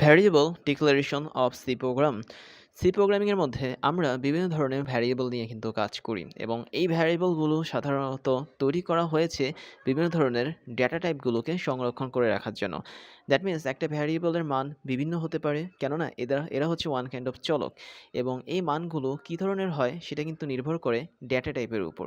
Variable declaration of C program C প্রোগ্রামিংয়ের মধ্যে আমরা বিভিন্ন ধরনের ভ্যারিয়েবল নিয়ে কিন্তু কাজ করি এবং এই ভ্যারিয়েবলগুলো সাধারণত তৈরি করা হয়েছে বিভিন্ন ধরনের ডেটা টাইপগুলোকে সংরক্ষণ করে রাখার জন্য। দ্যাট মিন্স একটা ভ্যারিয়েবলের মান বিভিন্ন হতে পারে। কেননা এরা এরা হচ্ছে ওয়ান কাইন্ড অফ চলক। এবং এই মানগুলো কী ধরনের হয় সেটা কিন্তু নির্ভর করে ডেটা টাইপের উপর।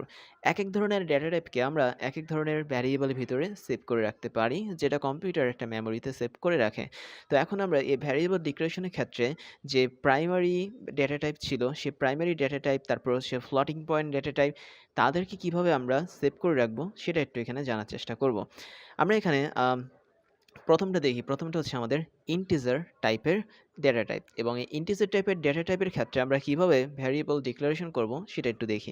এক এক ধরনের ডেটা টাইপকে আমরা এক এক ধরনের ভ্যারিয়েবলের ভিতরে সেভ করে রাখতে পারি, যেটা কম্পিউটার একটা মেমোরিতে সেভ করে রাখে। তো এখন আমরা এই ভ্যারিয়েবল ডিক্লারেশনের ক্ষেত্রে যে প্রাইমারি ডেটা টাইপ ছিল, সে প্রাইমারি ডেটা টাইপ তারপর হচ্ছে ফ্লটিং পয়েন্ট ডেটা টাইপ তাদেরকে কীভাবে আমরা সেভ করে রাখব সেটা একটু এখানে জানার চেষ্টা করব। আমরা এখানে প্রথমটা দেখি, প্রথমটা হচ্ছে আমাদের ইন্টিজার টাইপের ডেটা টাইপ এবং এই ইন্টিজার টাইপের ডেটা টাইপের ক্ষেত্রে আমরা কীভাবে ভ্যারিয়েবল ডিক্লারেশন করব সেটা একটু দেখি।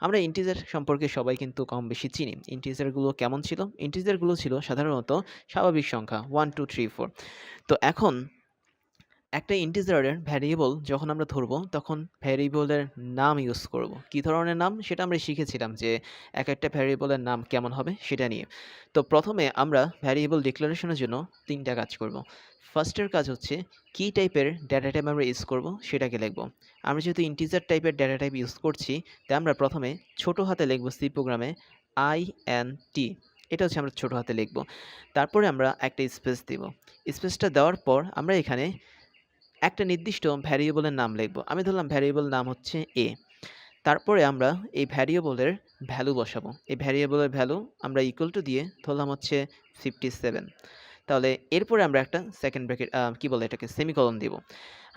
আমরা ইন্টিজার সম্পর্কে সবাই কিন্তু কম বেশি চিনি। ইন্টিজারগুলো কেমন ছিল? ইন্টিজারগুলো ছিল সাধারণত স্বাভাবিক সংখ্যা ওয়ান টু থ্রি ফোর তো এখন একটা ইন্টিজারের ভ্যারিয়েবল যখন আমরা ধরবো, তখন ভ্যারিয়েবলের নাম ইউজ করব। কী ধরনের নাম? সেটা আমরা শিখেছিলাম যে এক একটা ভ্যারিয়েবলের নাম কেমন হবে সেটা নিয়ে। তো প্রথমে আমরা ভ্যারিয়েবল ডিক্লারেশনের জন্য তিনটা কাজ করব। ফার্স্টের কাজ হচ্ছে কী টাইপের ডেটা টাইপ আমরা ইউজ করব সেটাকে লিখব। আমরা যেহেতু ইন্টিজার টাইপের ডেটা টাইপ ইউজ করছি, তাই আমরা প্রথমে ছোট হাতে লিখব সি প্রোগ্রামে আই এন টি এটা হচ্ছে আমরা ছোট হাতে লিখব। তারপরে আমরা একটা স্পেস দিব। স্পেসটা দেওয়ার পর আমরা এখানে একটা নির্দিষ্ট ভ্যারিয়েবলের নাম লিখব। আমি ধরলাম ভ্যারিয়েবল নাম হচ্ছে এ তারপরে আমরা এই ভ্যারিয়েবলের ভ্যালু বসাবো। এই ভ্যারিয়েবলের ভ্যালু আমরা ইকুয়াল টু দিয়ে ধরলাম হচ্ছে ফিফটি সেভেন তাহলে এরপরে আমরা একটা সেকেন্ড ব্র্যাকেট কী বলে এটাকে সেমিকলন দিব।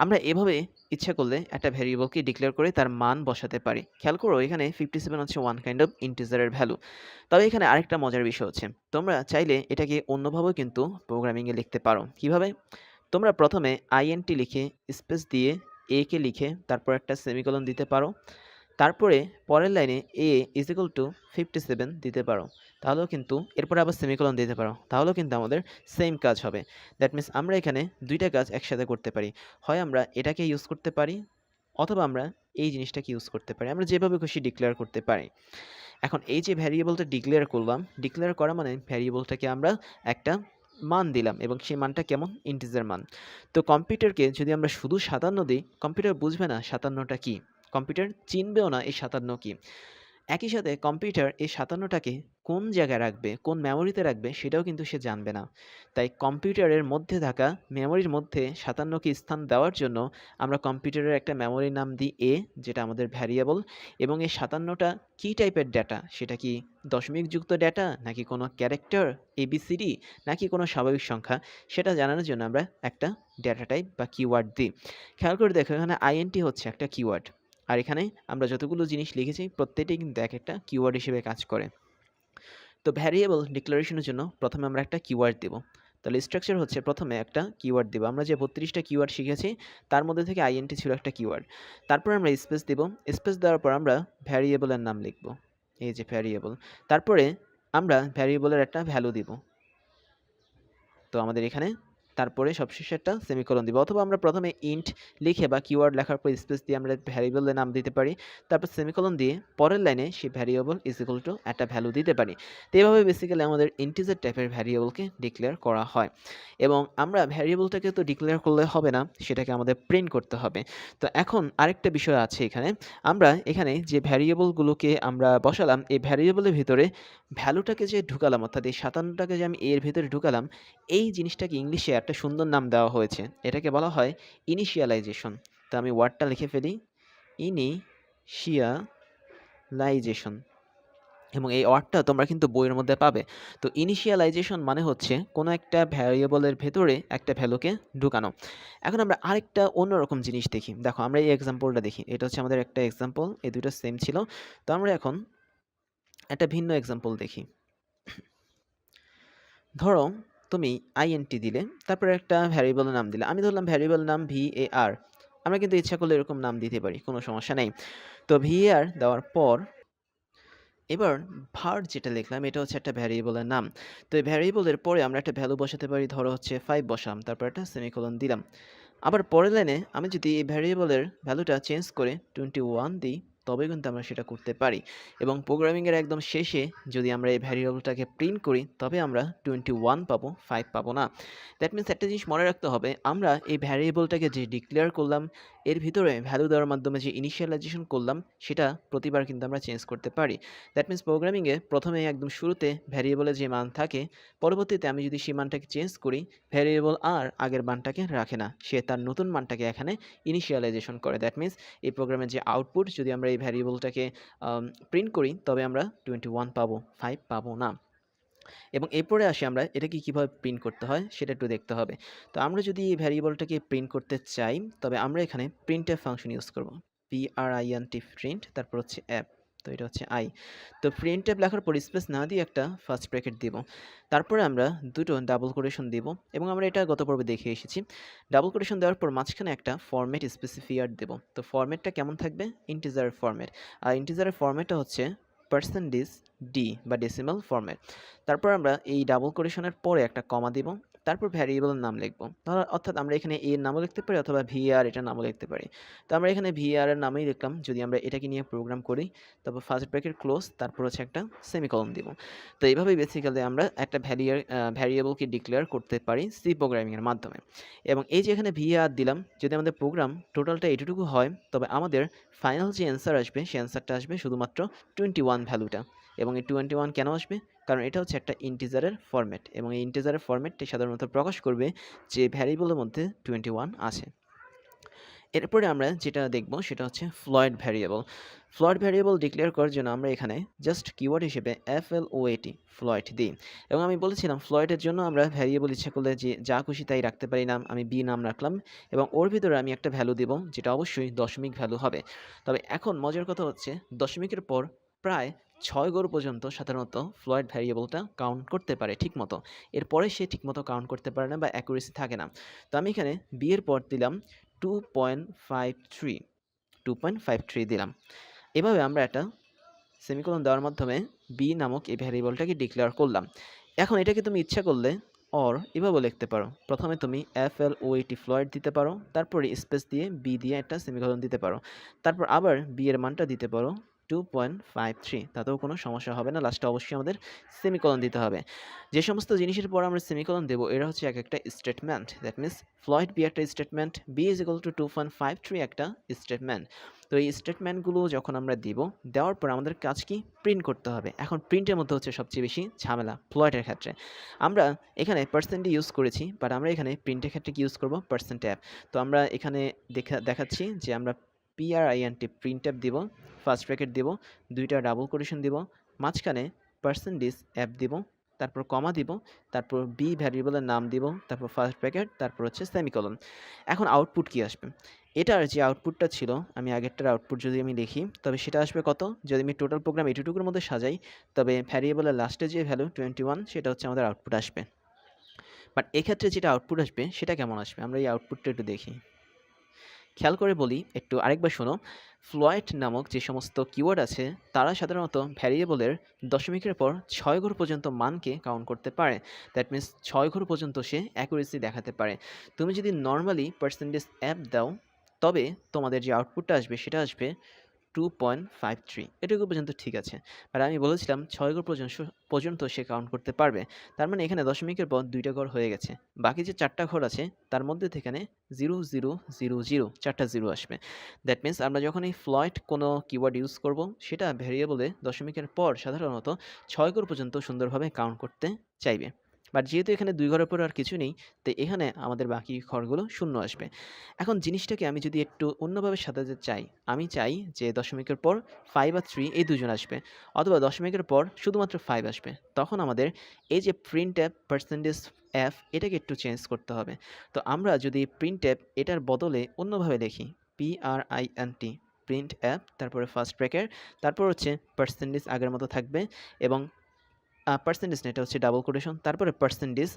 আমরা এভাবে ইচ্ছা করলে একটা ভ্যারিয়েবলকে ডিক্লেয়ার করে তার মান বসাতে পারি। খেয়াল করো, এখানে ফিফটি সেভেন হচ্ছে ওয়ান কাইন্ড অফ ইন্টিজারের ভ্যালু। তবে এখানে আরেকটা মজার বিষয় হচ্ছে, তোমরা চাইলে এটাকে অন্যভাবেও কিন্তু প্রোগ্রামিংয়ে লিখতে পারো। কীভাবে? তোমরা প্রথমে আইএনটি লিখে স্পেস দিয়ে এ কে লিখে তারপর একটা সেমিকলন দিতে পারো। তারপরে পরের লাইনে A is equal to fifty seven দিতে পারো। তাহলেও কিন্তু এরপরে আবার সেমিকলন দিতে পারো। তাহলেও কিন্তু আমাদের সেম কাজ হবে। দ্যাট মিন্স আমরা এখানে দুইটা কাজ একসাথে করতে পারি। হয় আমরা এটাকে ইউজ করতে পারি, অথবা আমরা এই জিনিসটাকে ইউজ করতে পারি। আমরা যেভাবে খুশি ডিক্লেয়ার করতে পারি। এখন এই যে ভ্যারিয়েবলটা ডিক্লেয়ার করলাম ডিক্লেয়ার করা মানে ভ্যারিয়েবলটাকে আমরা একটা মান দিলাম এবং সেই মানটা কেমন? ইন্টিজার মান। তো কম্পিউটারকে যদি আমরা শুধু সাতান্ন দিই কম্পিউটার বুঝবে না সাতান্নটা কী? কম্পিউটার চিনবেও না এই সাতান্ন কী। একই সাথে কম্পিউটার এই সাতান্নটাকে কোন জায়গায় রাখবে, কোন মেমোরিতে রাখবে সেটাও কিন্তু সে জানবে না। তাই কম্পিউটারের মধ্যে থাকা মেমোরির মধ্যে সাতান্নকে স্থান দেওয়ার জন্য আমরা কম্পিউটারের একটা মেমোরির নাম দিই এ যেটা আমাদের ভ্যারিয়েবল এবং এই সাতান্নটা কী টাইপের ডেটা সেটা কি দশমিকযুক্ত ডেটা নাকি কোনো ক্যারেক্টার এবিসিডি নাকি কোনো স্বাভাবিক সংখ্যা? সেটা জানানোর জন্য আমরা একটা ডেটা টাইপ বা কিওয়ার্ড দিই। খেয়াল করে দেখো এখানে আইএনটি হচ্ছে একটা কিওয়ার্ড আর এখানে আমরা যতগুলো জিনিস লিখেছি প্রত্যেকটাই কিন্তু এক একটা কিওয়ার্ড হিসেবে কাজ করে। তো ভ্যারিয়েবল ডিক্লারেশনের জন্য প্রথমে আমরা একটা কিওয়ার্ড দেব। তাহলে স্ট্রাকচার হচ্ছে প্রথমে একটা কিওয়ার্ড দেবো। আমরা যে বত্রিশটা কিওয়ার্ড শিখেছি, তার মধ্যে থেকে আইএনটি ছিল একটা কিওয়ার্ড তারপর আমরা স্পেস দেব। স্পেস দেওয়ার পর আমরা ভ্যারিয়েবলের নাম লিখব। এই যে ভ্যারিয়েবল তারপরে আমরা ভ্যারিয়েবলের একটা ভ্যালু দিব। তো আমাদের এখানে তারপরে সবশেষে একটা সেমিকলন দিব। অথবা আমরা প্রথমে ইন্ট লিখে বা কিওয়ার্ড লেখার পর স্পেস দিয়ে আমরা ভ্যারিয়েবলের নাম দিতে পারি। তারপর সেমিকলন দিয়ে পরের লাইনে সেই ভ্যারিয়েবল ইজ ইকুয়াল টু একটা ভ্যালু দিতে পারি। তো এইভাবে বেসিক্যালি আমাদের ইন্টিজার টাইপের ভ্যারিয়েবলকে ডিক্লেয়ার করা হয়। এবং আমরা ভ্যারিয়েবলটাকে তো ডিক্লেয়ার করলে হবে না, সেটাকে আমাদের প্রিন্ট করতে হবে। তো এখন আরেকটা বিষয় আছে এখানে। আমরা এখানে যে ভ্যারিয়েবলগুলোকে আমরা বসালাম, এই ভ্যারিয়েবলের ভিতরে ভ্যালুটাকে যে ঢুকালাম, অর্থাৎ এই সাতান্নটাকে যে আমি এর ভিতরে ঢুকালাম, এই জিনিসটাকে ইংলিশে একটা সুন্দর নাম দেওয়া হয়েছে। এটাকে বলা হয় ইনিশিয়ালাইজেশন তো আমি ওয়ার্ডটা লিখে ফেলি। ইনিশিয়ালাইজেশন এবং এই ওয়ার্ডটা তোমরা কিন্তু বইয়ের মধ্যে পাবে। তো ইনিশিয়ালাইজেশন মানে হচ্ছে কোনো একটা ভ্যারিয়েবলের ভেতরে একটা ভ্যালুকে ঢুকানো। এখন আমরা আরেকটা অন্যরকম জিনিস দেখি। দেখো, আমরা এই এক্সাম্পলটা দেখি। এটা হচ্ছে আমাদের একটা এক্সাম্পল এই দুটো সেম ছিল। তো আমরা এখন একটা ভিন্ন এক্সাম্পল দেখি। ধরো তুমি আইএনটি দিলে, তারপরে একটা ভ্যারিয়েবলের নাম দিলে। আমি ধরলাম ভ্যারিয়েবল নাম ভি এ আর আমরা কিন্তু ইচ্ছা করলে এরকম নাম দিতে পারি, কোনো সমস্যা নেই। তো ভি এ আর দেওয়ার পর, এবার ভার যেটা লিখলাম, এটা হচ্ছে একটা ভ্যারিয়েবলের নাম। তো এই ভ্যারিয়েবলের পরে আমরা একটা ভ্যালু বসাতে পারি, ধরো হচ্ছে ফাইভ বসাম তারপর একটা সেমিকোলন দিলাম। আবার পরের লাইনে আমি যদি এই ভ্যারিয়েবলের ভ্যালুটা চেঞ্জ করে টোয়েন্টি ওয়ান দিই তবে কিন্তু আমরা সেটা করতে পারি। এবং প্রোগ্রামিংয়ের একদম শেষে যদি আমরা এই ভ্যারিয়েবলটাকে প্রিন্ট করি, তবে আমরা টোয়েন্টি ওয়ান পাবো ফাইভ পাবো না। দ্যাট মিনস একটা জিনিস মনে রাখতে হবে, আমরা এই ভ্যারিয়েবলটাকে যে ডিক্লেয়ার করলাম এর ভিতরে ভ্যালু দেওয়ার মাধ্যমে যে ইনিশিয়ালাইজেশন করলাম, সেটা প্রতিবার কিন্তু আমরা চেঞ্জ করতে পারি। দ্যাট মিনস প্রোগ্রামিংয়ে প্রথমে একদম শুরুতে ভ্যারিয়েবলের যে মান থাকে, পরবর্তীতে আমি যদি সেই মানটাকে চেঞ্জ করি ভ্যারিয়েবল আর আগের মানটাকে রাখে না। সে তার নতুন মানটাকে এখানে ইনিশিয়ালাইজেশন করে। দ্যাট মিনস এই প্রোগ্রামের যে আউটপুট যদি আমরা এই ভ্যারিয়েবলটাকে প্রিন্ট করি, তবে আমরা টোয়েন্টি ওয়ান পাবো ফাইভ পাবো না। এবং এরপরে আসি আমরা, এটাকে কীভাবে প্রিন্ট করতে হয় সেটা একটু দেখতে হবে। তো আমরা যদি এই ভ্যারিয়েবলটাকে প্রিন্ট করতে চাই, তবে আমরা এখানে প্রিন্ট এফ ফাংশন ইউজ করব। P R I N T print তারপর হচ্ছে অ্যাপ তো এটা হচ্ছে আই তো প্রিন্ট অ্যাপ লেখার পর স্পেস না দিয়ে একটা ফার্স্ট ব্র্যাকেট দিব। তারপরে আমরা দুটো ডাবল কোটেশন দিব এবং আমরা এটা গত পর্বে দেখে এসেছি। ডাবল কোটেশন দেওয়ার পর মাঝখানে একটা ফরম্যাট স্পেসিফিয়ার দেব। তো ফরম্যাটটা কেমন থাকবে? ইন্টিজারের ফরম্যাট আর ইন্টিজারের ফরম্যাটটা হচ্ছে পার্সেন্টেজ ডি বা ডেসিমাল ফর্মে তারপর আমরা এই ডাবল কোটেশনের পরে একটা কমা দিব। তারপর ভ্যারিয়েবলের নাম লিখব। ধরো অর্থাৎ আমরা এখানে এর নামও লিখতে পারি অথবা ভিআর এটার নামও লিখতে পারি। তো আমরা এখানে ভিআর এর নামেই লিখলাম। যদি আমরা এটাকে নিয়ে প্রোগ্রাম করি, তারপর ফার্স্ট ব্রেকের ক্লোজ তারপর হচ্ছে একটা সেমিকলন দিব। তো এইভাবেই বেসিক্যালি আমরা একটা ভ্যারিয়ার ভ্যারিয়েবলকে ডিক্লেয়ার করতে পারি সি প্রোগ্রামিংয়ের মাধ্যমে। এবং এই যে এখানে ভিআর দিলাম, যদি আমাদের প্রোগ্রাম টোটালটা এটুকু হয়, তবে আমাদের ফাইনাল যে অ্যান্সার আসবে, সেই অ্যান্সারটা আসবে শুধুমাত্র টোয়েন্টি ওয়ান ভ্যালুটা এবং এই টোয়েন্টি ওয়ান কেন আসবে? কারণ এটা হচ্ছে একটা ইন্টিজারের ফরম্যাট এবং এই ইন্টিজারের ফরম্যাটটি সাধারণত প্রকাশ করবে যে ভ্যারিয়েবলের মধ্যে টোয়েন্টি ওয়ান আছে। এরপরে আমরা যেটা দেখব সেটা হচ্ছে float variable. Float variable declare করার জন্য আমরা এখানে জাস্ট কিওয়ার্ড হিসেবে F L O A T float দিই। এবং আমি বলেছিলাম ফ্লয়েডের জন্য আমরা ভ্যারিয়েবল ইচ্ছা করলে যে যা খুশি তাই রাখতে পারি নাম, আমি বি নাম রাখলাম এবং ওর ভিতরে আমি একটা ভ্যালু দেব, যেটা অবশ্যই দশমিক ভ্যালু হবে। তবে এখন মজার কথা হচ্ছে দশমিকের পর প্রায় ছয় গড় পর্যন্ত সাধারণত ফ্লয়েড ভ্যারিয়েবলটা কাউন্ট করতে পারে ঠিকমতো। এরপরে সে ঠিকমতো কাউন্ট করতে পারে না বা অ্যাকুরেসি থাকে না। তো আমি এখানে বি এর পর দিলাম two point five three two point five three দিলাম। এভাবে আমরা একটা সেমিকোলন দেওয়ার মাধ্যমে বি নামক এই ভ্যারিয়েবলটাকে ডিক্লেয়ার করলাম। এখন এটাকে তুমি ইচ্ছা করলে অর এভাবে লিখতে পারো। প্রথমে তুমি F L O A T Floyd দিতে পারো, তারপরে স্পেস দিয়ে বি দিয়ে একটা সেমিকোলন দিতে পারো। তারপর আবার বি এর মানটা দিতে পারো টু পয়েন্ট ফাইভ থ্রি তাতেও কোনো সমস্যা হবে না। লাস্টে অবশ্যই আমাদের সেমিকলন দিতে হবে। যে সমস্ত জিনিসের পর আমরা সেমিকলন দেবো, এরা হচ্ছে এক একটা statement that means float B একটা statement B is equal to two point five three একটা স্টেটমেন্ট তো এই স্টেটমেন্টগুলো যখন আমরা দিব, দেওয়ার পর আমাদের কাজ কি? প্রিন্ট করতে হবে। এখন প্রিন্টের মধ্যে হচ্ছে সবচেয়ে বেশি ঝামেলা ফ্লয়েডের ক্ষেত্রে। আমরা এখানে পার্সেন্টে ইউজ করেছি বাট আমরা এখানে প্রিন্টের ক্ষেত্রে কি ইউজ করব? পার্সেন্ট অ্যাপ তো আমরা এখানে দেখা, দেখাচ্ছি যে আমরা P R I N T print F দিব ফার্স্ট ব্র্যাকেট দিব, দুইটা ডাবল কোটেশন দিব, মাঝখানে পার্সেন্টেজ অ্যাপ দিব, তারপর কমা দিব, তারপর বি ভ্যারিয়েবলের নাম দিব, তারপর ফার্স্ট ব্র্যাকেট তারপর হচ্ছে সেমিকলন এখন আউটপুট কি আসবে? এটার যে আউটপুটটা ছিল, আমি আগেরটার আউটপুট যদি আমি দেখি, তবে সেটা আসবে কত? যদি আমি টোটাল প্রোগ্রাম এটুকুর মধ্যে সাজাই, তবে ভ্যারিয়েবলের লাস্টে যে ভ্যালু টোয়েন্টি ওয়ান সেটা হচ্ছে আমাদের আউটপুট আসবে। বাট এক্ষেত্রে যেটা আউটপুট আসবে, সেটা কেমন আসবে? আমরা এই আউটপুটটা একটু দেখি। খেয়াল করে বলি, একটু আরেকবার শোনো। ফ্লয়েড নামক যে সমস্ত কিওয়ার্ড আছে, তারা সাধারণত ভ্যারিয়েবলের দশমিকের পর ছয় ঘর পর্যন্ত মানকে কাউন্ট করতে পারে। দ্যাট মিন্স ছয় ঘর পর্যন্ত সে অ্যাকুরেসি দেখাতে পারে। তুমি যদি নর্মালি পার্সেন্টেজ অ্যাপ দাও, তবে তোমাদের যে আউটপুটটা আসবে, সেটা আসবে টু পয়েন্ট ফাইভ থ্রি এটুকু পর্যন্ত ঠিক আছে। আর আমি বলেছিলাম ছয় ঘর পর্যন্ত পর্যন্ত সে কাউন্ট করতে পারবে। তার মানে এখানে দশমিকের পর দুইটা ঘর হয়ে গেছে। বাকি যে চারটা ঘর আছে, তার মধ্যে থেকে জিরো জিরো জিরো জিরো চারটা জিরো আসবে। দ্যাট মিন্স আমরা যখন এই ফ্লয়েড কোনো কিওয়ার্ড ইউজ করব, সেটা ভ্যারিয়েবলে দশমিকের পর সাধারণত ছয় ঘর পর্যন্ত সুন্দরভাবে কাউন্ট করতে চাইবে। বাট যেহেতু এখানে দুই ঘরের পর আর কিছু নেই, তো এখানে আমাদের বাকি ঘরগুলো শূন্য আসবে। এখন জিনিসটাকে আমি যদি একটু অন্যভাবে সাজাতে চাই, আমি চাই যে দশমিকের পর ফাইভ আর থ্রি এই দুজন আসবে, অথবা দশমিকের পর শুধুমাত্র ফাইভ আসবে। তখন আমাদের এই যে প্রিন্ট অ্যাপ পার্সেন্টেজ অ্যাপ এটাকে একটু চেঞ্জ করতে হবে। তো আমরা যদি প্রিন্ট অ্যাপ এটার বদলে অন্যভাবে লিখি P R I N T print F তারপরে ফার্স্ট ব্রেকের তারপর হচ্ছে পার্সেন্টেজ আগের মতো থাকবে এবং পার্সেন্টেজ না এটা হচ্ছে ডাবল কোটেশন তারপরে পার্সেন্টেজ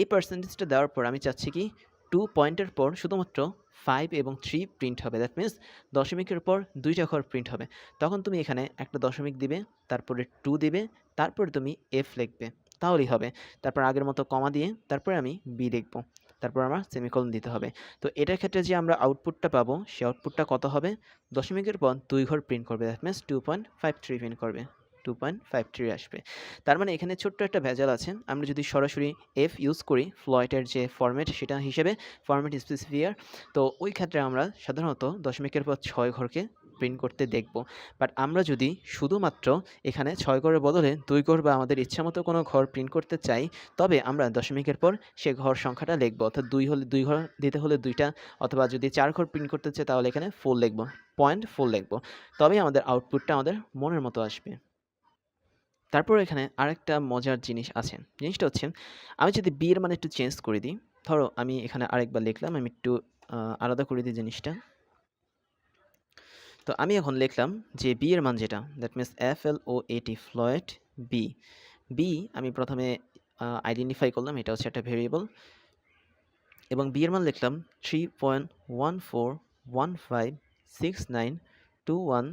এই পার্সেন্টেজটা দেওয়ার পর আমি চাচ্ছি কি টু পয়েন্টের পর শুধুমাত্র ফাইভ এবং থ্রি প্রিন্ট হবে। দ্যাট মিনস দশমিকের পর দুইটা ঘর প্রিন্ট হবে। তখন তুমি এখানে একটা দশমিক দিবে, তারপরে টু দিবে, তারপরে তুমি এফ লিখবে। তাহলেই হবে। তারপর আগের মতো কমা দিয়ে তারপরে আমি বি লিখব। তারপর আমার সেমিকোলন দিতে হবে। তো এটার ক্ষেত্রে যে আমরা আউটপুটটা পাবো, সে আউটপুটটা কত হবে? দশমিকের পর দুই ঘর প্রিন্ট করবে। That means two point five three print করবে। টু পয়েন্ট ফাইভ থ্রি আসবে। তার মানে এখানে ছোট্ট একটা ভেজাল আছে। আমরা যদি সরাসরি এফ ইউজ করি ফ্লয়েটের যে ফরম্যাট সেটা হিসেবে ফরম্যাট স্পেসিফিয়ার তো ওই ক্ষেত্রে আমরা সাধারণত দশমিকের পর ছয় ঘরকে প্রিন্ট করতে দেখব। বাট আমরা যদি শুধুমাত্র এখানে ছয় ঘরের বদলে দুই ঘর বা আমাদের ইচ্ছামতো কোনো ঘর প্রিন্ট করতে চাই, তবে আমরা দশমিকের পর সে ঘর সংখ্যাটা লিখব। অর্থাৎ দুই হলে, দুই ঘর দিতে হলে দুইটা, অথবা যদি চার ঘর প্রিন্ট করতে চাই তাহলে এখানে ফুল লিখব পয়েন্ট ফুল লিখব। তবেই আমাদের আউটপুটটা আমাদের মনের মতো আসবে। তারপর এখানে আরেকটা মজার জিনিস আছে। জিনিসটা হচ্ছে, আমি যদি বি এর মানে একটু চেঞ্জ করে দিই, ধরো আমি এখানে আরেকবার লিখলাম, আমি একটু আলাদা করে দিই জিনিসটা। তো আমি এখন লিখলাম যে বি এর মান যেটা that means F L O A T float B B আমি প্রথমে আইডেন্টিফাই করলাম, এটা হচ্ছে একটা ভেরিয়েবল এবং বি এর মান লিখলাম three point one four one five six nine two one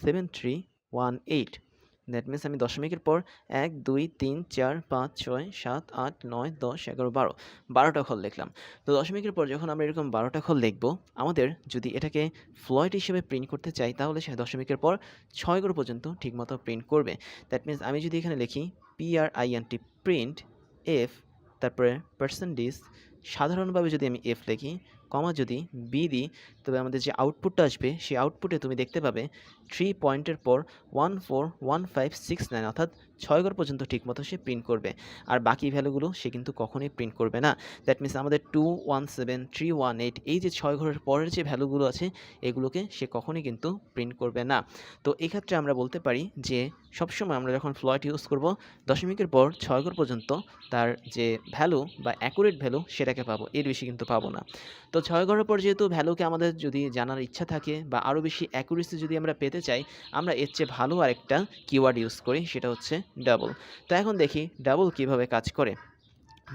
seven three one eight that means আমি দশমিকের পর এক, দুই, তিন, চার, পাঁচ, ছয়, সাত, আট, নয়, দশ, এগারো, বারো, বারোটা খল লিখলাম। তো দশমিকের পর যখন আমরা এরকম বারোটা খল লিখব, আমাদের যদি এটাকে ফ্লয়েড হিসেবে প্রিন্ট করতে চাই, তাহলে সে দশমিকের পর ছয় ঘর পর্যন্ত ঠিকমতো প্রিন্ট করবে। দ্যাট মিনস আমি যদি এখানে লিখি P R I N T print F তারপরে পার্সেন্টেজ সাধারণভাবে যদি আমি এফ লিখি কমা যদি বি দিই, তবে আমাদের যে আউটপুটটা আসবে, সেই আউটপুটে তুমি দেখতে পাবে থ্রি পয়েন্টের পর one four one five six nine অর্থাৎ ছয় ঘর পর্যন্ত ঠিকমতো সে প্রিন্ট করবে। আর বাকি ভ্যালুগুলো সে কিন্তু কখনোই প্রিন্ট করবে না। দ্যাট মিনস আমাদের two one seven three one eight এই যে ছয় ঘরের পরের যে ভ্যালুগুলো আছে, এগুলোকে সে কখনোই কিন্তু প্রিন্ট করবে না। তো এক্ষেত্রে আমরা বলতে পারি যে, সবসময় আমরা যখন ফ্লয়েট ইউজ করব, দশমিকের পর ছয় ঘর পর্যন্ত তার যে ভ্যালু বা অ্যাকুরেট ভ্যালু সেটাকে পাবো। এর বেশি কিন্তু পাবো না। তো ছয় ঘরের পর যেহেতু ভ্যালুকে আমাদের যদি জানার ইচ্ছা থাকে বা আরও বেশি অ্যাকুরেসি যদি আমরা পেতে চাই, আমরা এর চেয়ে ভালো আরেকটা কিওয়ার্ড ইউজ করি, সেটা হচ্ছে ডাবল তো এখন দেখি ডাবল কীভাবে কাজ করে।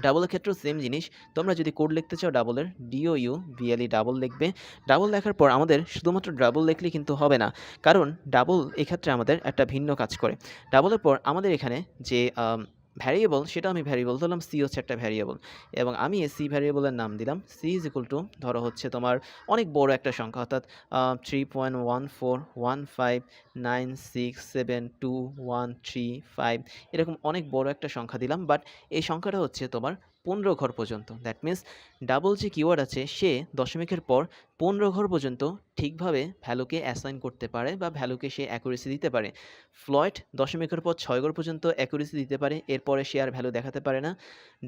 ডাবলের ক্ষেত্রেও সেম জিনিস। তোমরা যদি কোড লিখতে চাও ডাবলের D O U B L E double লিখবে। ডাবল লেখার পর আমাদের শুধুমাত্র ডাবল লিখলে কিন্তু হবে না। কারণ ডাবল এক্ষেত্রে আমাদের একটা ভিন্ন কাজ করে। ডাবলের পর আমাদের এখানে যে ভ্যারিয়েবল সেটা আমি ভ্যারিয়েবল ধরলাম সি হচ্ছে একটা ভ্যারিয়েবল এবং আমি সি ভ্যারিয়েবলের নাম দিলাম সি ইজ ইকুয়াল টু ধরো হচ্ছে তোমার অনেক বড় একটা সংখ্যা, অর্থাৎ three point one four one five nine six seven two one three five এরকম অনেক বড় একটা সংখ্যা দিলাম বাট এই সংখ্যাটা হচ্ছে তোমার পনেরো ঘর পর্যন্ত। দ্যাট মিন্স ডাবল যে কিওয়ার্ড আছে, সে দশমিকের পর পনেরো ঘর পর্যন্ত ঠিকভাবে ভ্যালুকে অ্যাসাইন করতে পারে বা ভ্যালুকে সে অ্যাকুরেসি দিতে পারে। ফ্লয়েড দশমিকের পর ছয় ঘর পর্যন্ত অ্যাকুরেসি দিতে পারে, এরপরে সে আর ভ্যালু দেখাতে পারে না।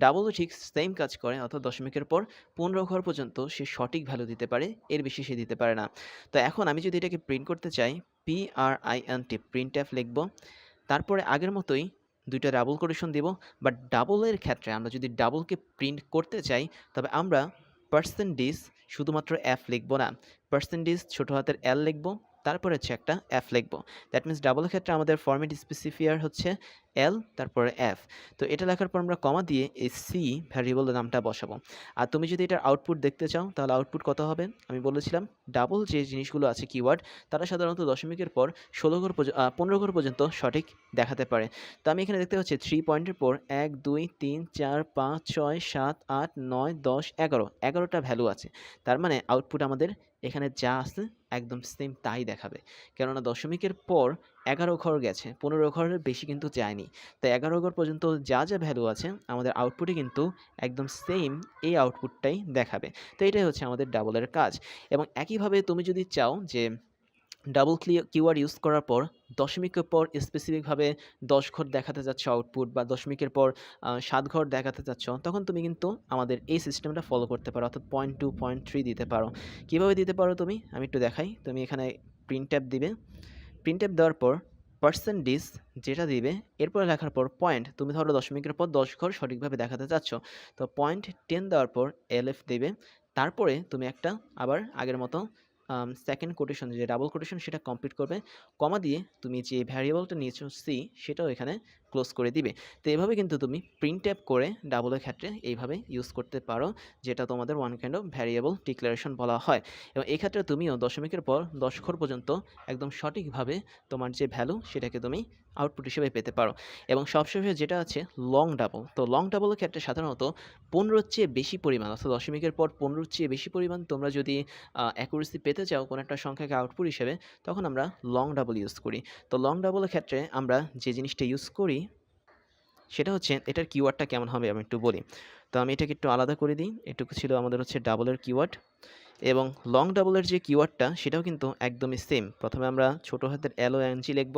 ডাবলও ঠিক সেম কাজ করে, অর্থাৎ দশমিকের পর পনেরো ঘর পর্যন্ত সে সঠিক ভ্যালু দিতে পারে, এর বেশি সে দিতে পারে না। তো এখন আমি যদি এটাকে প্রিন্ট করতে চাই পি টি প্রিন্ট অ্যাফ লিখব। তারপরে আগের মতোই দুইটা ডাবল কোটেশন দেব বাট ডাবলের ক্ষেত্রে আমরা যদি ডাবলকে প্রিন্ট করতে চাই, তবে আমরা পার্সেন্টেজ শুধুমাত্র এফ লিখব না। পার্সেন্টেজ ছোটো হাতের এল লিখব তারপরে হচ্ছে একটা এফ লিখব। দ্যাট মিনস ডাবলের ক্ষেত্রে আমাদের ফর্মেট স্পেসিফিয়ার হচ্ছে এল তারপরে এফ তো এটা লেখার পর আমরা কমা দিয়ে এই সি ভ্যারিয়েবলের নামটা বসাবো। আর তুমি যদি এটার আউটপুট দেখতে চাও, তাহলে আউটপুট কত হবে? আমি বলেছিলাম ডাবল যে জিনিসগুলো আছে কিওয়ার্ড তারা সাধারণত দশমিকের পর ষোলো ঘর পনেরো ঘর পর্যন্ত সঠিক দেখাতে পারে। তো আমি এখানে দেখতে পাচ্ছি থ্রি পয়েন্টের পর এক, দুই, তিন, চার, পাঁচ, ছয়, সাত, আট, নয়, দশ, এগারো। এগারোটা ভ্যালু আছে। তার মানে আউটপুট আমাদের এখানে যা আছে একদম সেম তাই দেখাবে। কেননা দশমিকের পর এগারো ঘর গেছে, পনেরো ঘরের বেশি কিন্তু যায়নি। তাই এগারো ঘর পর্যন্ত যা যা ভ্যালু আছে, আমাদের আউটপুটে কিন্তু একদম সেম এই আউটপুটটাই দেখাবে। তো এটাই হচ্ছে আমাদের ডাবলের কাজ। এবং একইভাবে তুমি যদি চাও যে ডাবল কিওয়ার্ড ইউজ করার পর দশমিকের পর স্পেসিফিকভাবে দশ ঘর দেখাতে যাচ্ছ আউটপুট বা দশমিকের পর সাত ঘর দেখাতে চাচ্ছ তখন তুমি কিন্তু আমাদের এই সিস্টেমটা ফলো করতে পারো, অর্থাৎ পয়েন্ট টু পয়েন্ট থ্রি দিতে পারো। কীভাবে দিতে পারো তুমি? আমি একটু দেখাই। তুমি এখানে প্রিন্ট ট্যাপ দিবে। প্রিন্ট ট্যাপ দেওয়ার পর পার্সেন্টেজ যেটা দিবে, এরপরে লেখার পর পয়েন্ট তুমি ধরো দশমিকের পর দশ ঘর সঠিকভাবে দেখাতে চাচ্ছ তো পয়েন্ট টেন দেওয়ার পর এল এফ দেবে। তারপরে তুমি একটা আবার আগের মতো সেকেন্ড কোটেশন যে ডাবল কোটেশন সেটা কমপ্লিট করবে। কমা দিয়ে তুমি যে ভ্যারিয়েবলটা নিয়েছো সি সেটাও এখানে ক্লোজ করে দিবে। তো এভাবে কিন্তু তুমি প্রিন্ট ট্যাপ করে ডাবলের ক্ষেত্রে এইভাবে ইউজ করতে পারো, যেটা তোমাদের one kind of variable declaration বলা হয়। এবং এক্ষেত্রে তুমিও দশমিকের পর দশ অক্ষর পর্যন্ত একদম সঠিকভাবে তোমার যে ভ্যালু সেটাকে তুমি আউটপুট হিসেবে পেতে পারো। এবং সবশেষে যেটা আছে লং ডাবল তো লং ডাবলের ক্ষেত্রে সাধারণত পনেরোর চেয়ে বেশি পরিমাণ, অর্থাৎ দশমিকের পর পনেরোর চেয়ে বেশি পরিমাণ তোমরা যদি অ্যাকুরেসি পেতে চাও কোনো একটা সংখ্যাকে আউটপুট হিসেবে, তখন আমরা লং ডাবল ইউজ করি। তো লং ডাবলের ক্ষেত্রে আমরা যে জিনিসটা ইউজ করি সেটা হচ্ছে এটার কিওয়ার্ডটা কেমন হবে আমি একটু বলি। তো আমি এটাকে একটু আলাদা করে দিই। এটুকু ছিল আমাদের হচ্ছে ডাবলের কিওয়ার্ড এবং লং ডাবলের যে কিওয়ার্ডটা সেটাও কিন্তু একদমই সেম প্রথমে আমরা ছোট হাতের এল ও এন জি লিখব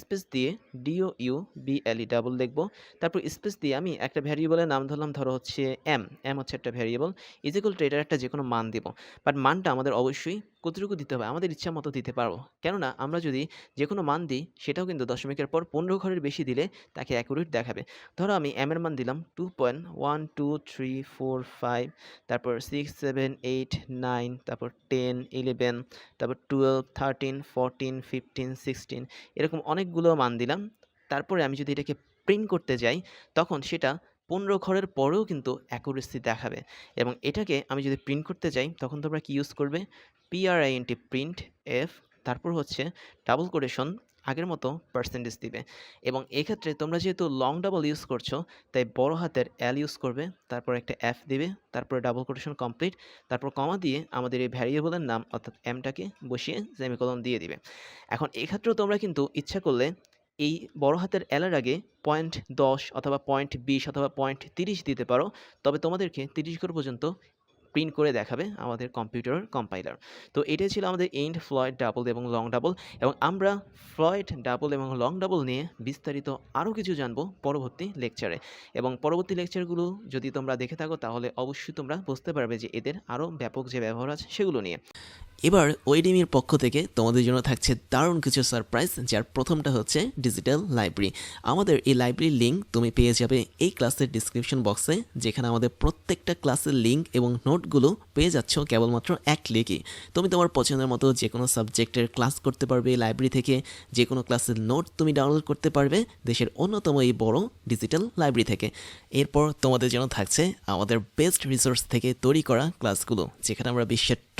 স্পেস দিয়ে D O U B L E double লিখব, তারপর স্পেস দিয়ে আমি একটা ভ্যারিয়েবলের নাম ধরলাম, ধরো হচ্ছে এম এম হচ্ছে একটা ভ্যারিয়েবল ইজিক্যাল টু এটার একটা যে কোনো মান দিব। বাট মানটা আমাদের অবশ্যই কতটুকু দিতে হবে? আমাদের ইচ্ছা মতো দিতে পারব। কেননা, আমরা যদি যে কোনো মান দিই, সেটাও কিন্তু দশমিকের পর পনেরো ঘরের বেশি দিলে তাকে অ্যাকুরেট দেখাবে। ধরো আমি এম এর মান দিলাম two point one two three four five তারপর সিক্স সেভেন এইট নাইন তারপর টেন ইলেভেন তারপর twelve thirteen fourteen fifteen sixteen এরকম অনেকগুলো মান দিলাম। তারপরে আমি যদি এটাকে প্রিন্ট করতে যাই, তখন সেটা পনেরো ঘরের পরেও কিন্তু অ্যাকুরেসি দেখাবে। এবং এটাকে আমি যদি প্রিন্ট করতে যাই, তখন তোমরা কি ইউজ করবে? পিআরআইএনটি প্রিন্ট এফ তারপর হচ্ছে ডাবল কোটেশন আগের মতো পার্সেন্টেজ দিবে। এবং এক্ষেত্রে তোমরা যেহেতু লং ডাবল ইউজ করছ, তাই বড় হাতের এল ইউজ করবে, তারপর একটা এফ দিবে, তারপরে ডাবল কোটেশন কমপ্লিট তারপর কমা দিয়ে আমাদের এই ভ্যারিয়েবলের নাম, অর্থাৎ এমটাকে বসিয়ে সেমিকলন দিয়ে দিবে। এখন এক্ষেত্রেও তোমরা কিন্তু ইচ্ছা করলে এই বড় হাতের এলার আগে পয়েন্ট দশ অথবা পয়েন্ট বিশ অথবা পয়েন্ট তিরিশ দিতে পারো। তবে তোমাদেরকে তিরিশ ঘর পর্যন্ত প্রিন্ট করে দেখাবে আমাদের কম্পিউটার কম্পাইলার তো এটাই ছিল আমাদের এন্ড ফ্লয়েড ডাবল এবং লং ডাবল এবং আমরা ফ্লয়েড ডাবল এবং লং ডাবল নিয়ে বিস্তারিত আরও কিছু জানব পরবর্তী লেকচারে এবং পরবর্তী লেকচারগুলো যদি তোমরা দেখে থাকো তাহলে অবশ্যই তোমরা বুঝতে পারবে যে এদের আরও ব্যাপক যে ব্যবহার আছে সেগুলো নিয়ে। এবার ওয়েডিমির পক্ষ থেকে তোমাদের জন্য থাকছে দারুণ কিছু সারপ্রাইজ যার প্রথমটা হচ্ছে ডিজিটাল লাইব্রেরি আমাদের এই লাইব্রেরির লিঙ্ক তুমি পেয়ে যাবে এই ক্লাসের ডিসক্রিপশন বক্সে যেখানে আমাদের প্রত্যেকটা ক্লাসের লিঙ্ক এবং নোটগুলো পেয়ে যাচ্ছ কেবলমাত্র এক ক্লিকে তুমি তোমার পছন্দের মতো যে কোনো সাবজেক্টের ক্লাস করতে পারবে লাইব্রেরি থেকে যে কোনো ক্লাসের নোট তুমি ডাউনলোড করতে পারবে দেশের অন্যতম এই বড় ডিজিটাল লাইব্রেরি থেকে। এরপর তোমাদের যেন থাকছে আমাদের বেস্ট রিসোর্স থেকে তৈরি করা ক্লাসগুলো যেখানে আমরা বিশ্বের